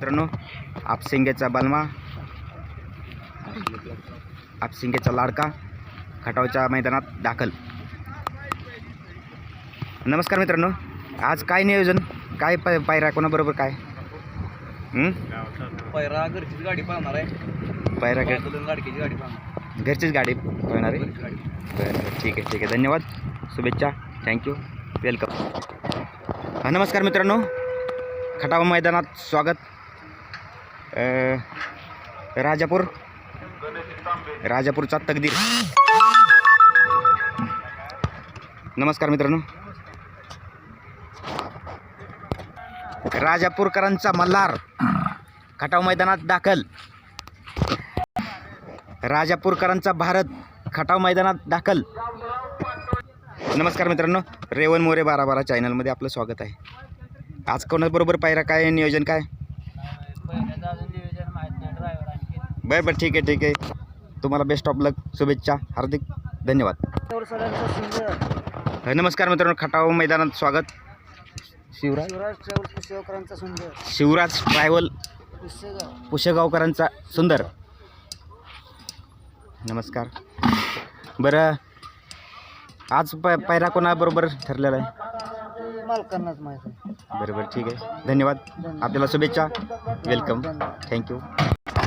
मित्रांनो आपसिंगेचा बलमा आपसिंगेचा लाडका खटावच्या मैदानात दाखल. नमस्कार मित्रांनो आज काय नियोजन? काय पाय पायरा कोणाबरोबर काय? पैरा घरचीच गाडी पाहणार आहे. गाडी पाहणार. घरचीच गाडी पळणार आहे? बरं ठीक आहे ठीक आहे. धन्यवाद. शुभेच्छा. थँक्यू वेलकम हा नमस्कार मित्रांनो. खटाव मैदानात स्वागत. राजापूर. राजापूरचा तकदीर. नमस्कार मित्रांनो. राजापूरकरांचा मल्हार खटाव मैदानात दाखल. राजापूरकरांचा भारत खटाव मैदानात दाखल. नमस्कार मित्रांनो. रेवन मोरे बारा बारा चॅनलमध्ये आपलं स्वागत आहे. आज कोणाबरोबर पायरा काय नियोजन काय पहिल्याचं अजून नियोजन माहीत नाही ड्रायव्हर आणखी बरं बरं ठीक आहे ठीक आहे. तुम्हाला बेस्ट ऑफ लक शुभेच्छा हार्दिक धन्यवाद. नमस्कार मित्रांनो खटाव मैदानात स्वागत. शिवराज? शिवराज सुंदर. शिवराज ट्रॅव्हल पुशेगावकरांचा सुंदर. नमस्कार. बरं आज प पायरा कोणाबरोबर ठरलेला आहे? मालकांनाच माहीत आहे. बरं बरं ठीक आहे. धन्यवाद. आपल्याला शुभेच्छा. वेलकम थँक्यू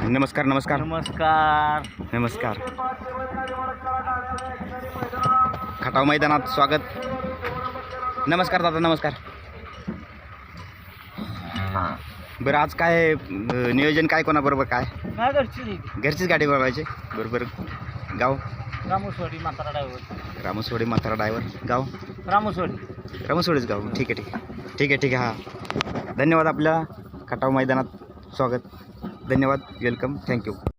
नमस्कार नमस्कार नमस्कार. नमस्कार. खटाव मैदानात स्वागत. नमस्कार दादा नमस्कार. बरं आज काय नियोजन काय कोणाबरोबर काय? काय घरची घरचीच गाडी बनवायची बरोबर गाव? रामोसवाडी म्हातारा ड्रायव्हर रामसवाडी म्हातारा ड्रायव्हर गाव? रामोसवाडी. रामसवाडीच गाव. ठीक आहे ठीक आहे ठीक आहे. ठीक आहे हां. धन्यवाद आपल्या खटाव मैदानात. स्वागत. धन्यवाद. वेलकम. Thank you.